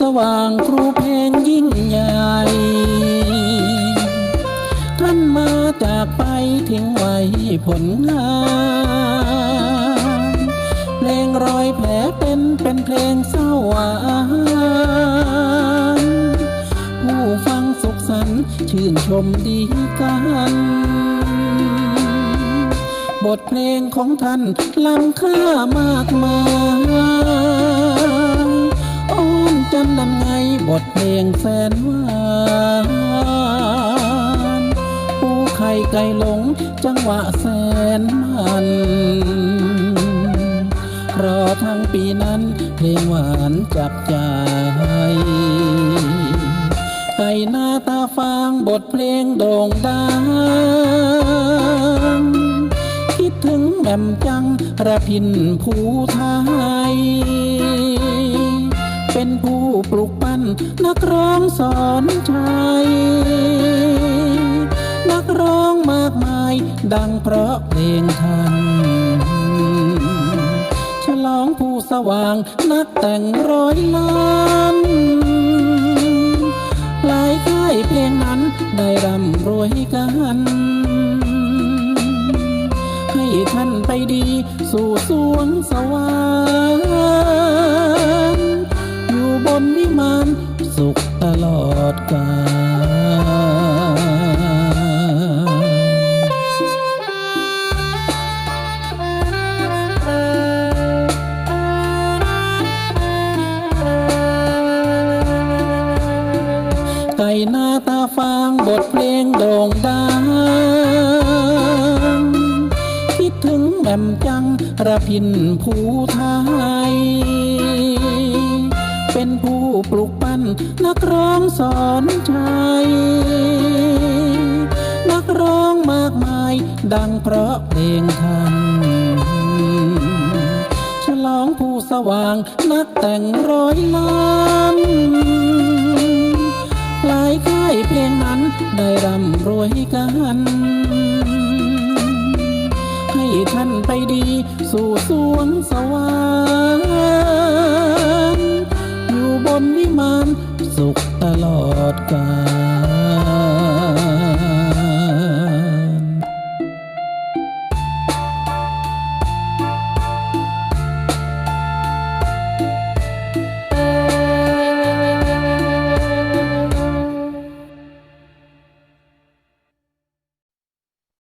สว่างครูเพลงยิ่งใหญ่ท่านมาจากไปทิ้งไว้ผลงานเพลงรอยแผลเป็นเป็นเพลงเศร้าหวานผู้ฟังสุขสันต์ชื่นชมดีกันบทเพลงของท่านล้ำค่ามากม ทเพลงแสนหวานปูไข่ไก่หลงจังหวะแสนมันรอทั้งปีนั้นเพลงหวานจับใจไก่หน้าตาฟางบทเพลงโด่งดัง คิดถึงแม่มจังระพินภูไทย เป็นผู้ปลุกปั้นนักร้องสอนชัยนักร้องมากมาย ดังเพราะเพลงทัน ฉลองผู้สว่างนักแต่งร้อยล้านหลายค่ายเพลงนั้นได้ร่ำรวยกันให้ท่านไปดีสู่สวงสวรรค์ บนวิมานสุขตลอดกาลไก่หน้าตาฟางบทเพลงโด่งดัง คิดถึงแหม่มจังระพินภูไทย เป็นผู้ปลุกปั้นนักร้องสอนชัยนักร้องมากมาย ดังเพราะเพลงทันฉลองผู้สว่างนักแต่งร้อยล้านหลายค่ายเพลงนั้นได้ร่ำรวยกันให้ท่านไปดีสู่สวงสวรรค์